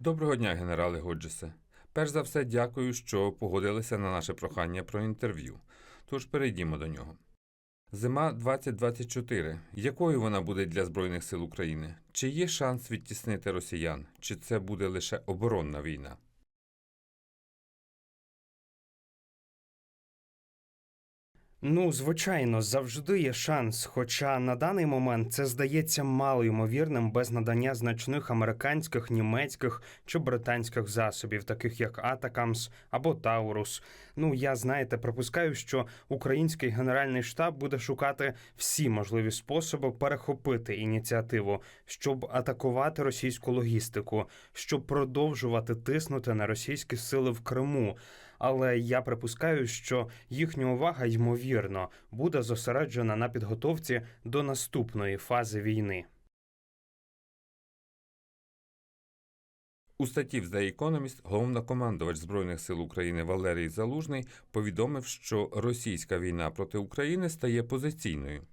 Доброго дня, генерале Годжесе. Перш за все, дякую, що погодилися на наше прохання про інтерв'ю. Тож перейдімо до нього. Зима 2024. Якою вона буде для Збройних сил України? Чи є шанс відтіснити росіян? Чи це буде лише оборонна війна? Ну, звичайно, завжди є шанс. Хоча на даний момент це здається мало ймовірним без надання значних американських, німецьких чи британських засобів, таких як Атакамс або Таурус. Ну я знаєте, припускаю, що український генеральний штаб буде шукати всі можливі способи перехопити ініціативу, щоб атакувати російську логістику, щоб продовжувати тиснути на російські сили в Криму. Але я припускаю, що їхня увага ймовірно буде зосереджена на підготовці до наступної фази війни. У статті в The Economist головнокомандувач Збройних сил України Валерій Залужний повідомив, що російська війна проти України стає позиційною.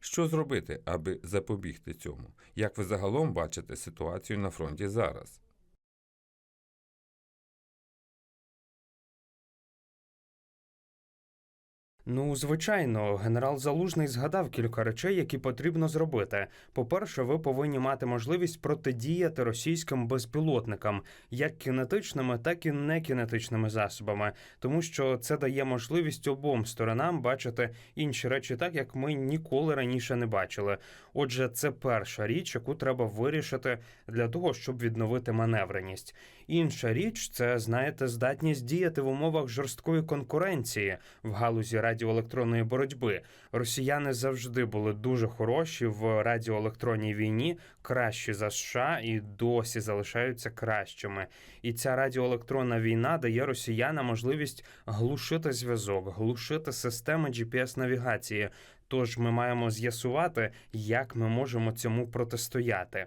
Що зробити, аби запобігти цьому? Як ви загалом бачите ситуацію на фронті зараз? Ну, звичайно, генерал Залужний згадав кілька речей, які потрібно зробити. По-перше, ви повинні мати можливість протидіяти російським безпілотникам, як кінетичними, так і некінетичними засобами, тому що це дає можливість обом сторонам бачити інші речі так, як ми ніколи раніше не бачили. Отже, це перша річ, яку треба вирішити для того, щоб відновити маневреність. Інша річ це знаєте здатність діяти в умовах жорсткої конкуренції в галузі радіоелектронної боротьби. Росіяни завжди були дуже хороші в радіоелектронній війні, кращі за США і досі залишаються кращими. І ця радіоелектронна війна дає росіянам можливість глушити зв'язок, глушити системи gps навігації. Тож ми маємо з'ясувати, як ми можемо цьому протистояти.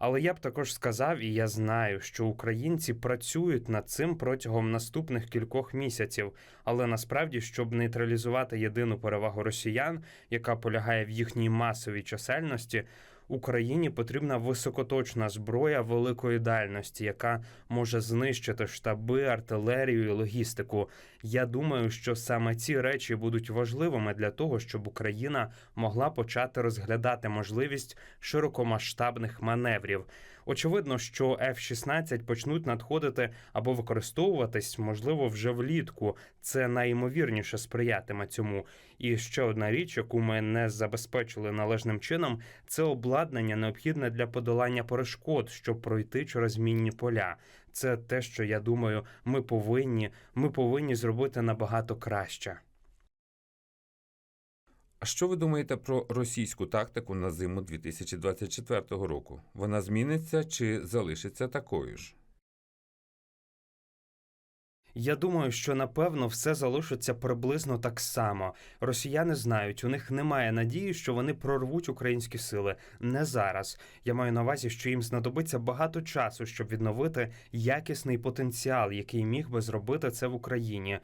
Але я б також сказав, і я знаю, що українці працюють над цим протягом наступних кількох місяців. Але насправді, щоб нейтралізувати єдину перевагу росіян, яка полягає в їхній масовій чисельності, Україні потрібна високоточна зброя великої дальності, яка може знищити штаби, артилерію і логістику. Я думаю, що саме ці речі будуть важливими для того, щоб Україна могла почати розглядати можливість широкомасштабних маневрів. Очевидно, що F-16 почнуть надходити або використовуватись, можливо, вже влітку. Це найімовірніше сприятиме цьому. І ще одна річ, яку ми не забезпечили належним чином, це обладнання необхідне для подолання перешкод, щоб пройти через мінні поля. Це те, що я думаю, ми повинні, ми повинні зробити набагато краще. А що ви думаєте про російську тактику на зиму 2024 року? Вона зміниться чи залишиться такою ж? Я думаю, що напевно все залишиться приблизно так само. Росіяни знають, у них немає надії, що вони прорвуть українські сили. Не зараз. Я маю на увазі, що їм знадобиться багато часу, щоб відновити якісний потенціал, який міг би зробити це в Україні.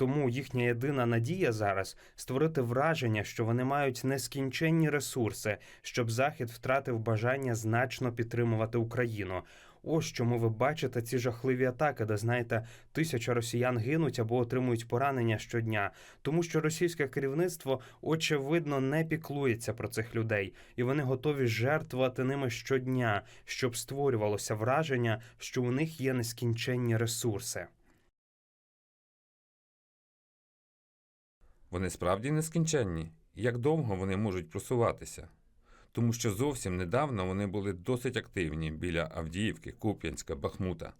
Тому їхня єдина надія зараз створити враження, що вони мають нескінченні ресурси, щоб Захід втратив бажання значно підтримувати Україну. Ось чому ви бачите ці жахливі атаки, де знаєте, тисяча росіян гинуть або отримують поранення щодня, тому що російське керівництво очевидно не піклується про цих людей, і вони готові жертвувати ними щодня, щоб створювалося враження, що у них є нескінченні ресурси. Вони справді нескінченні? Як довго вони можуть просуватися? Тому що зовсім недавно вони були досить активні біля Авдіївки, Куп'янська, Бахмута.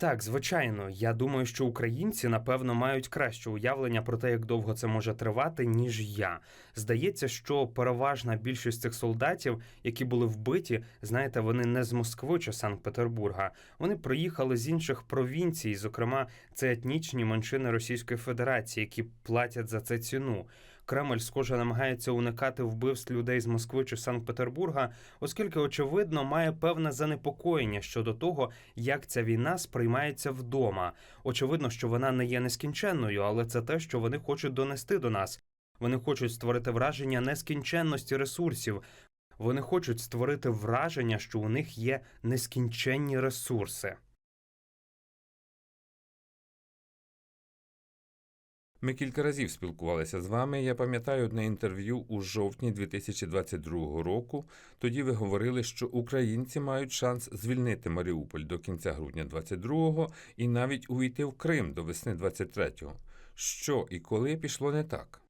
Так, звичайно, я думаю, що українці напевно мають краще уявлення про те, як довго це може тривати, ніж я. Здається, що переважна більшість цих солдатів, які були вбиті, знаєте, вони не з Москви чи Санкт-Петербурга. Вони приїхали з інших провінцій, зокрема, це етнічні меншини Російської Федерації, які платять за це ціну. Кремль, схоже, намагається уникати вбивств людей з Москви чи Санкт-Петербурга, оскільки, очевидно, має певне занепокоєння щодо того, як ця війна сприймається вдома. Очевидно, що вона не є нескінченною, але це те, що вони хочуть донести до нас. Вони хочуть створити враження нескінченності ресурсів. Вони хочуть створити враження, що у них є нескінченні ресурси. Ми кілька разів спілкувалися з вами. Я пам'ятаю одне інтерв'ю у жовтні 2022 року. Тоді ви говорили, що українці мають шанс звільнити Маріуполь до кінця грудня 22-го і навіть увійти в Крим до весни 23-го. Що і коли пішло не так?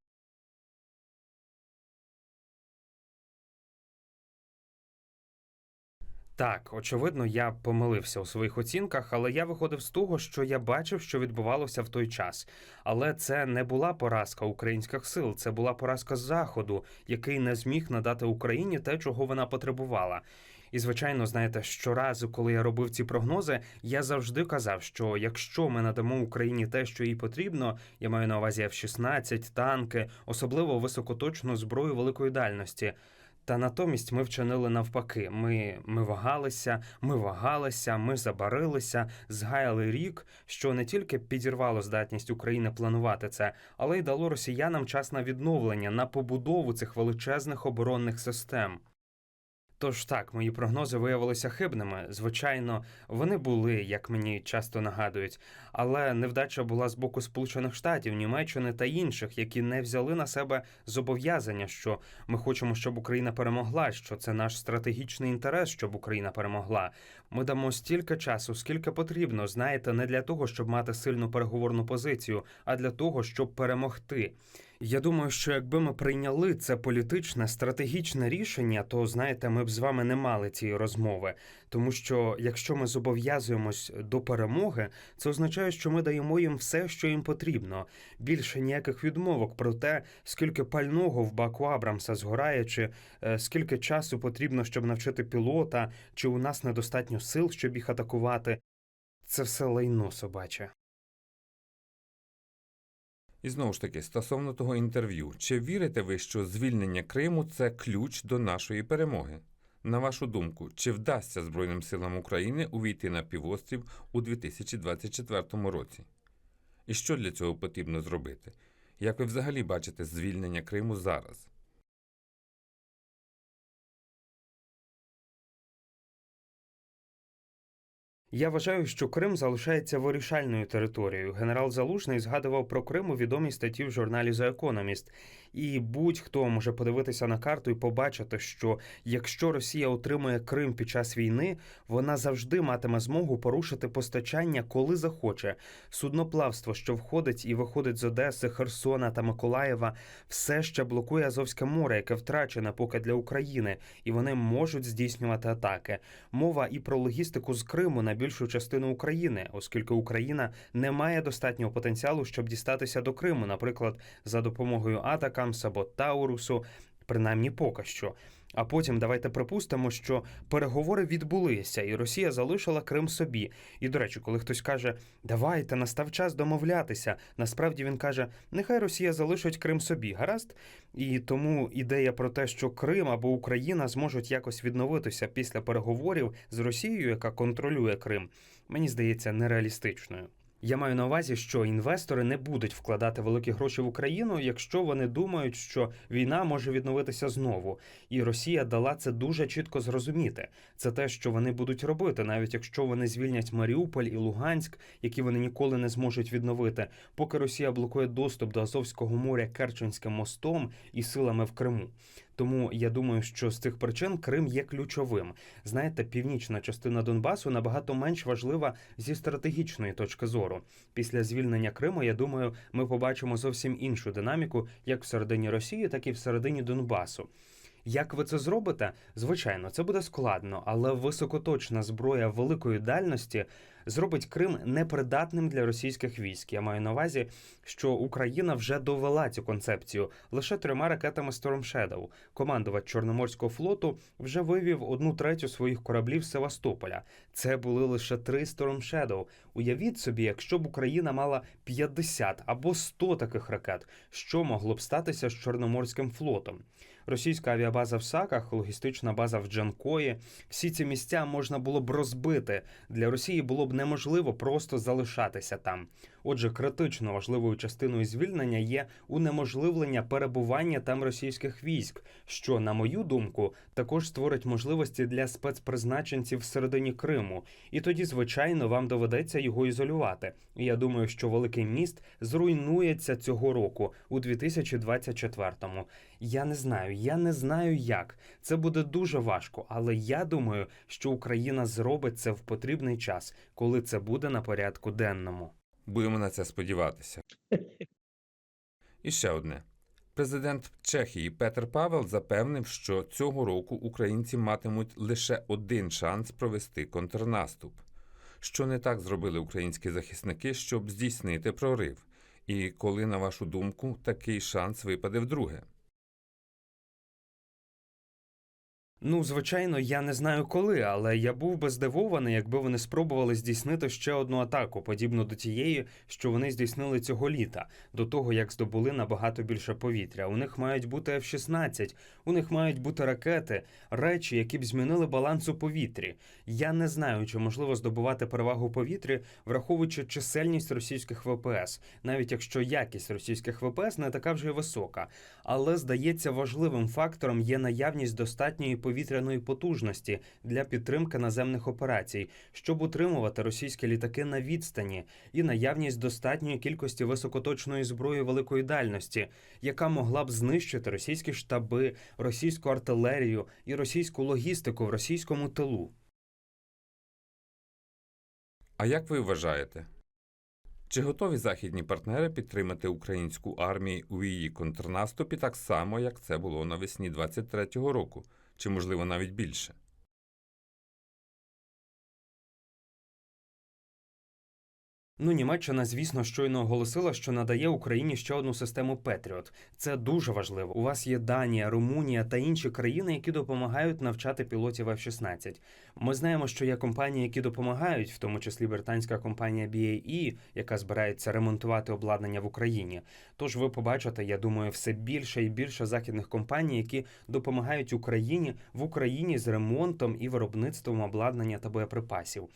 Так, очевидно, я помилився у своїх оцінках, але я виходив з того, що я бачив, що відбувалося в той час. Але це не була поразка українських сил, це була поразка Заходу, який не зміг надати Україні те, чого вона потребувала. І, звичайно, знаєте, щоразу, коли я робив ці прогнози, я завжди казав, що якщо ми надамо Україні те, що їй потрібно, я маю на увазі F-16, танки, особливо високоточну зброю великої дальності. Та натомість ми вчинили навпаки. Ми, ми вагалися, ми вагалися, ми забарилися, згаяли рік, що не тільки підірвало здатність України планувати це, але й дало росіянам час на відновлення, на побудову цих величезних оборонних систем. Тож так, мої прогнози виявилися хибними. Звичайно, вони були, як мені часто нагадують, але невдача була з боку Сполучених Штатів, Німеччини та інших, які не взяли на себе зобов'язання, що ми хочемо, щоб Україна перемогла, що це наш стратегічний інтерес, щоб Україна перемогла. Ми дамо стільки часу, скільки потрібно, знаєте, не для того, щоб мати сильну переговорну позицію, а для того, щоб перемогти. Я думаю, що якби ми прийняли це політичне стратегічне рішення, то знаєте, ми б з вами не мали цієї розмови. Тому що якщо ми зобов'язуємось до перемоги, це означає, що ми даємо їм все, що їм потрібно. Більше ніяких відмовок про те, скільки пального в баку Абрамса згорає, чи е, скільки часу потрібно, щоб навчити пілота, чи у нас недостатньо сил, щоб їх атакувати. Це все лайно собаче. І знову ж таки, стосовно того інтерв'ю, чи вірите ви, що звільнення Криму це ключ до нашої перемоги? На вашу думку, чи вдасться Збройним силам України увійти на півострів у 2024 році? І що для цього потрібно зробити? Як ви взагалі бачите звільнення Криму зараз? Я вважаю, що Крим залишається вирішальною територією. Генерал Залужний згадував про Крим у відомій статті в журналі The Economist. І будь-хто може подивитися на карту і побачити, що якщо Росія отримує Крим під час війни, вона завжди матиме змогу порушити постачання, коли захоче. Судноплавство, що входить і виходить з Одеси, Херсона та Миколаєва, все ще блокує Азовське море, яке втрачене поки для України, і вони можуть здійснювати атаки. Мова і про логістику з Криму на більшу частину України, оскільки Україна не має достатнього потенціалу, щоб дістатися до Криму, наприклад, за допомогою атакам або Таурусу, принаймні поки що. А потім давайте припустимо, що переговори відбулися, і Росія залишила Крим собі. І до речі, коли хтось каже, давайте настав час домовлятися. Насправді він каже, нехай Росія залишить Крим собі, гаразд. І тому ідея про те, що Крим або Україна зможуть якось відновитися після переговорів з Росією, яка контролює Крим, мені здається нереалістичною. Я маю на увазі, що інвестори не будуть вкладати великі гроші в Україну, якщо вони думають, що війна може відновитися знову. І Росія дала це дуже чітко зрозуміти. Це те, що вони будуть робити, навіть якщо вони звільнять Маріуполь і Луганськ, які вони ніколи не зможуть відновити, поки Росія блокує доступ до Азовського моря Керченським мостом і силами в Криму. Тому я думаю, що з цих причин Крим є ключовим. Знаєте, північна частина Донбасу набагато менш важлива зі стратегічної точки зору. Після звільнення Криму, я думаю, ми побачимо зовсім іншу динаміку, як всередині Росії, так і всередині Донбасу. Як ви це зробите? Звичайно, це буде складно, але високоточна зброя великої дальності зробить Крим непридатним для російських військ. Я маю на увазі, що Україна вже довела цю концепцію лише трьома ракетами Storm Shadow. Командувач Чорноморського флоту вже вивів одну третю своїх кораблів з Севастополя. Це були лише три Storm Shadow. Уявіть собі, якщо б Україна мала 50 або 100 таких ракет, що могло б статися з Чорноморським флотом? Російська авіабаза в Саках, логістична база в Джанкої. Всі ці місця можна було б розбити. Для Росії було б неможливо просто залишатися там. Отже, критично важливою частиною звільнення є унеможливлення перебування там російських військ, що, на мою думку, також створить можливості для спецпризначенців всередині Криму. І тоді, звичайно, вам доведеться його ізолювати. Я думаю, що великий міст зруйнується цього року у 2024-му. Я не знаю, я не знаю як. Це буде дуже важко, але я думаю, що Україна зробить це в потрібний час, коли це буде на порядку денному. Будемо на це сподіватися. І ще одне. Президент Чехії Петр Павел запевнив, що цього року українці матимуть лише один шанс провести контрнаступ. Що не так зробили українські захисники, щоб здійснити прорив? І коли, на вашу думку, такий шанс випаде вдруге? Ну, звичайно, я не знаю коли, але я був би здивований, якби вони спробували здійснити ще одну атаку, подібну до тієї, що вони здійснили цього літа, до того як здобули набагато більше повітря. У них мають бути F-16, у них мають бути ракети, речі, які б змінили баланс у повітрі. Я не знаю, чи можливо здобувати перевагу повітрі, враховуючи чисельність російських ВПС, навіть якщо якість російських ВПС не така вже й висока. Але здається, важливим фактором є наявність достатньої повітряної потужності для підтримки наземних операцій, щоб утримувати російські літаки на відстані, і наявність достатньої кількості високоточної зброї великої дальності, яка могла б знищити російські штаби, російську артилерію і російську логістику в російському тилу. А як ви вважаєте? Чи готові західні партнери підтримати українську армію у її контрнаступі так само, як це було навесні 23-го року, чи можливо навіть більше? Ну, Німеччина, звісно, щойно оголосила, що надає Україні ще одну систему Петріот. Це дуже важливо. У вас є Данія, Румунія та інші країни, які допомагають навчати пілотів F-16. Ми знаємо, що є компанії, які допомагають, в тому числі британська компанія BAE, яка збирається ремонтувати обладнання в Україні. Тож ви побачите, я думаю, все більше і більше західних компаній, які допомагають Україні в Україні з ремонтом і виробництвом обладнання та боєприпасів.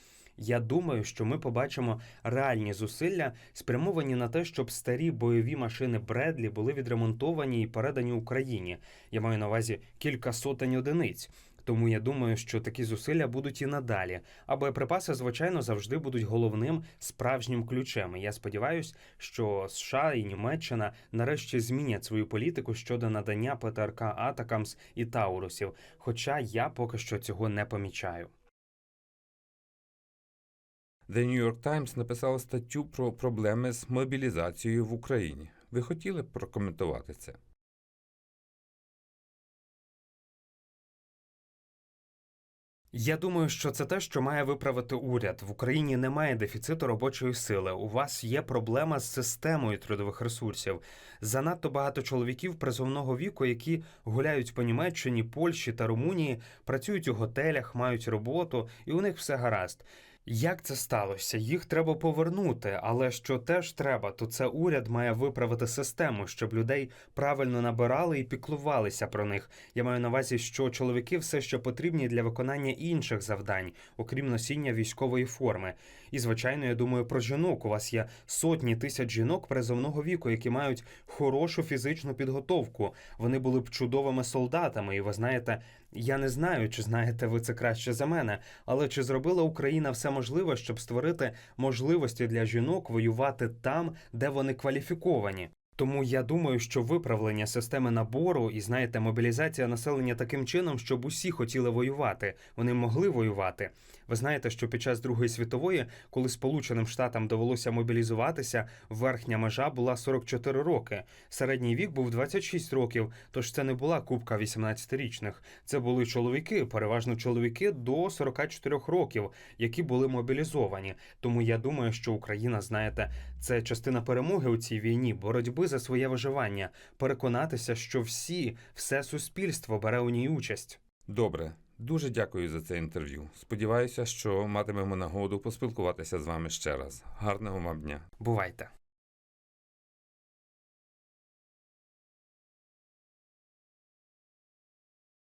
Я думаю, що ми побачимо реальні зусилля, спрямовані на те, щоб старі бойові машини Бредлі були відремонтовані і передані Україні. Я маю на увазі кілька сотень одиниць. Тому я думаю, що такі зусилля будуть і надалі. А боєприпаси, звичайно, завжди будуть головним справжнім ключем. І я сподіваюся, що США і Німеччина нарешті змінять свою політику щодо надання ПТРК Атакамс і Таурусів. Хоча я поки що цього не помічаю. The New York Times написала статтю про проблеми з мобілізацією в Україні. Ви хотіли б прокоментувати це? Я думаю, що це те, що має виправити уряд. В Україні немає дефіциту робочої сили. У вас є проблема з системою трудових ресурсів. Занадто багато чоловіків призовного віку, які гуляють по Німеччині, Польщі та Румунії, працюють у готелях, мають роботу, і у них все гаразд. Як це сталося? Їх треба повернути, але що теж треба, то це уряд має виправити систему, щоб людей правильно набирали і піклувалися про них. Я маю на увазі, що чоловіки все ще потрібні для виконання інших завдань, окрім носіння військової форми. І звичайно, я думаю про жінок. У вас є сотні тисяч жінок призовного віку, які мають хорошу фізичну підготовку. Вони були б чудовими солдатами, і ви знаєте. Я не знаю, чи знаєте ви це краще за мене, але чи зробила Україна все можливе, щоб створити можливості для жінок воювати там, де вони кваліфіковані? Тому я думаю, що виправлення системи набору і знаєте, мобілізація населення таким чином, щоб усі хотіли воювати, вони могли воювати. Ви знаєте, що під час Другої світової, коли Сполученим Штатам довелося мобілізуватися, верхня межа була 44 роки. Середній вік був 26 років. Тож це не була кубка 18-річних. Це були чоловіки, переважно чоловіки до 44 років, які були мобілізовані. Тому я думаю, що Україна, знаєте, це частина перемоги у цій війні, боротьби за своє виживання, переконатися, що всі, все суспільство бере у ній участь. Добре, дуже дякую за це інтерв'ю. Сподіваюся, що матимемо нагоду поспілкуватися з вами ще раз. Гарного вам дня! Бувайте.